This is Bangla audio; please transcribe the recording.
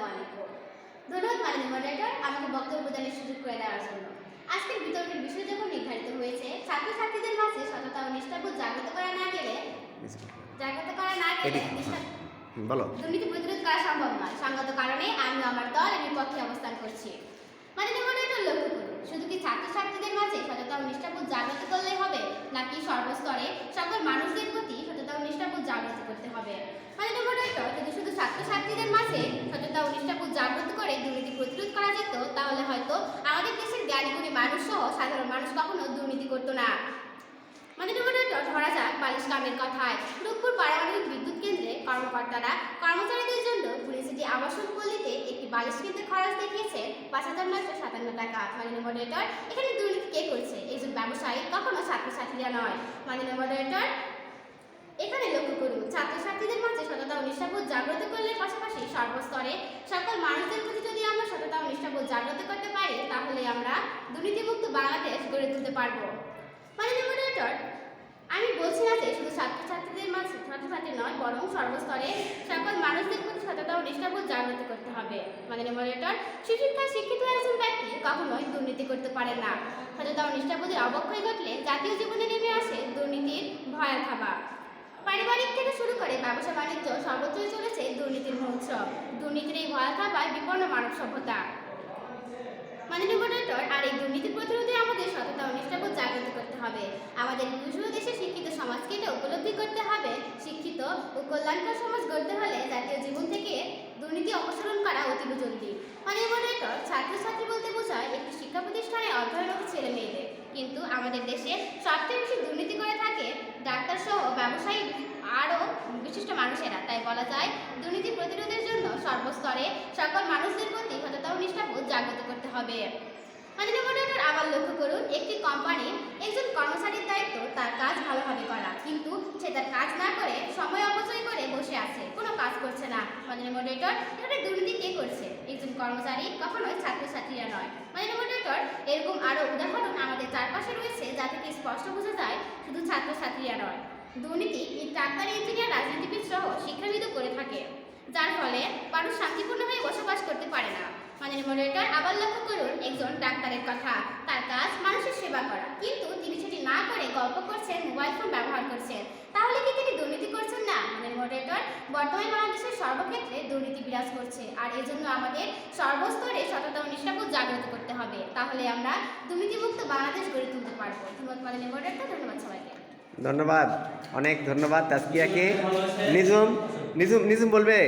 আসসালামু আলাইকুম ধন্যবাদ মাননীয় মডারেটর আমাকে বক্তব্য প্রদানের সুযোগ করে দেওয়ার জন্য। আজকের বিতর্কের বিষয় যখন নির্ধারিত হয়েছে ছাত্রছাত্রীদের মাঝে সততা ও নিষ্ঠাবোধ জাগ্রত করা না গেলে জাগ্রত করা না গেলে এদিকে। নিষ্ঠা- হুম, বলো। দুর্নীতি প্রতিরোধ করা সম্ভব নয়। সঙ্গত কারণে আমি আমার দল এর পক্ষে অবস্থান করছি। মাননীয় মডারেটর লক্ষ্য করুন। শুধু কি ছাত্রছাত্রীদের মাঝে সততা ও নিষ্ঠাবোধ জাগ্রত করলেই হবে নাকি সর্বস্তরে সকল মানুষদের প্রতি সততা ও নিষ্ঠাবোধ জাগ্রত করতে হবে? মাননীয় মডারেটর যদি শুধু ছাত্রছাত্রীদের মাঝে সততা ও নিষ্ঠাবোধ জাগ্রত করে দুর্নীতি প্রতিরোধ করা যেত, তাহলে হয়তো আমাদের দেশের জ্ঞানীগুণী মানুষ সহ সাধারণ মানুষ কখনো দুর্নীতি করতো না। মডারেটর ধরা যাক বালিশ কামের কথায়। রূপপুর পারমাণবিক বিদ্যুৎ কেন্দ্রে কর্মকর্তারা কর্মচারীদের জন্য পুলিশ সিটি আবাসন পল্লীতে একটি বালিশ কিনতে খরচ দেখিয়েছে পাঁচ হাজার নয়শো সাতান্ন টাকা। মাননীয় মডারেটর এখানে দুর্নীতি কে করছে? একজন ব্যবসায়ী, কখনো ছাত্রছাত্রীরা নয়। মাননীয় মডারেটর এখানে লক্ষ্য করুন ছাত্রছাত্রীদের মাঝে সততা ও নিষ্ঠাবোধ জাগ্রত করলে পাশাপাশি সর্বস্তরে সকল মানুষদের প্রতি যদি আমরা সততা ও নিষ্ঠাবোধ জাগ্রত করতে পারি, তাহলে আমরা দুর্নীতিমুক্ত বাংলাদেশ গড়ে তুলতে পারব। মাননীয় মডারেটর আমি বলছি না যে শুধু ছাত্রছাত্রীদের মাঝে, ছাত্রছাত্রী নয়, বরং সর্বস্তরে সকল মানুষদের প্রতি সততা ও নিষ্ঠাবোধ জাগ্রত করতে হবে। মাননীয় মডারেটর সুশিক্ষায় শিক্ষিত একজন ব্যক্তি কখনোই দুর্নীতি করতে পারে না। সততা ও নিষ্ঠাবোধের অবক্ষয় ঘটলে জাতীয় জীবনে নেমে আসে দুর্নীতির ভয়া থাবা পারিবারিক থেকে শুরু করে ব্যবসা বাণিজ্য সর্বত্রই চলেছে দুর্নীতির মহোৎসব। দুর্নীতির এই ভয়া থাবায় বিপন্ন মানব সভ্যতা। মাননীয় মডারেটর আর এই দুর্নীতি প্রতিরোধে আমাদের সততা ও নিষ্ঠাবোধ জাগ্রত করতে হবে। আমাদের বিভূষণ দেশে শিক্ষিত সমাজকে এটা উপলব্ধি করতে হবে। শিক্ষিত ও কল্যাণকর সমাজ গড়তে হলে জাতীয় জীবন থেকে দুর্নীতি অপসারণ করা অতীব জরুরি। মাননীয় মডারেটর ছাত্রছাত্রী বলতে বোঝায়, একটি শিক্ষা প্রতিষ্ঠানে অধ্যয়নরত ছেলে মেয়েদের কিন্তু আমাদের দেশে সবচেয়ে বেশি দুর্নীতি করে থাকে ডাক্তার সহ ব্যবসায়ী আরও বিশিষ্ট মানুষেরা। তাই বলা যায়, দুর্নীতি প্রতিরোধের জন্য সর্বস্তরে সকল মানুষদের প্রতি সততা নিষ্ঠাবোধ জাগ্রত করতে হবে। মডারেটর আবার লক্ষ্য করুন, একটি কোম্পানির একজন কর্মচারীর দায়িত্ব তার কাজ ভালোভাবে করা, কিন্তু সে তার কাজ না করে সময় অপচয় করে বসে আছে, কোনো কাজ করছে না। মাননীয় মডারেটর এখানে দুর্নীতি কে করছে? একজন কর্মচারী কখনোই ছাত্রছাত্রীরা নয়। মাননীয় মডারেটর এরকম আরও উদাহরণ আমাদের চারপাশে রয়েছে যা থেকে স্পষ্ট বোঝা যায় শুধু ছাত্রছাত্রীরা নয় দুর্নীতি ডাক্তার ইঞ্জিনিয়ার রাজনীতিবিদ সহ শিক্ষাবিদও করে থাকে, যার ফলে মানুষ শান্তিপূর্ণভাবে বসবাস করতে পারে না। মাননীয় মডারেটর আবার লক্ষ্য করুন, একজন ডাক্তারের কথা, তার কাজ মানুষের সেবা করা। কিন্তু তিনি সেটি না করে গল্প করছেন মোবাইল ফোন ব্যবহার করছেন। তাহলে কি তিনি দুর্নীতি করছেন না? মাননীয় মডারেটর বর্তমানে বাংলাদেশের সর্বক্ষেত্রে দুর্নীতি বিরাজ করছে। আর এজন্য আমাদের সর্বস্তরে সততা ও জাগ্রত করতে হবে। তাহলে আমরা দুর্নীতিমুক্ত বাংলাদেশ গড়ে তুলতে পারব। ধন্যবাদ মাননীয় মডারেটর ধন্যবাদ সবাইকে। ধন্যবাদ। অনেক ধন্যবাদ তাস্কিয়াকে নিজুম নিজুম নিজুম বলবে?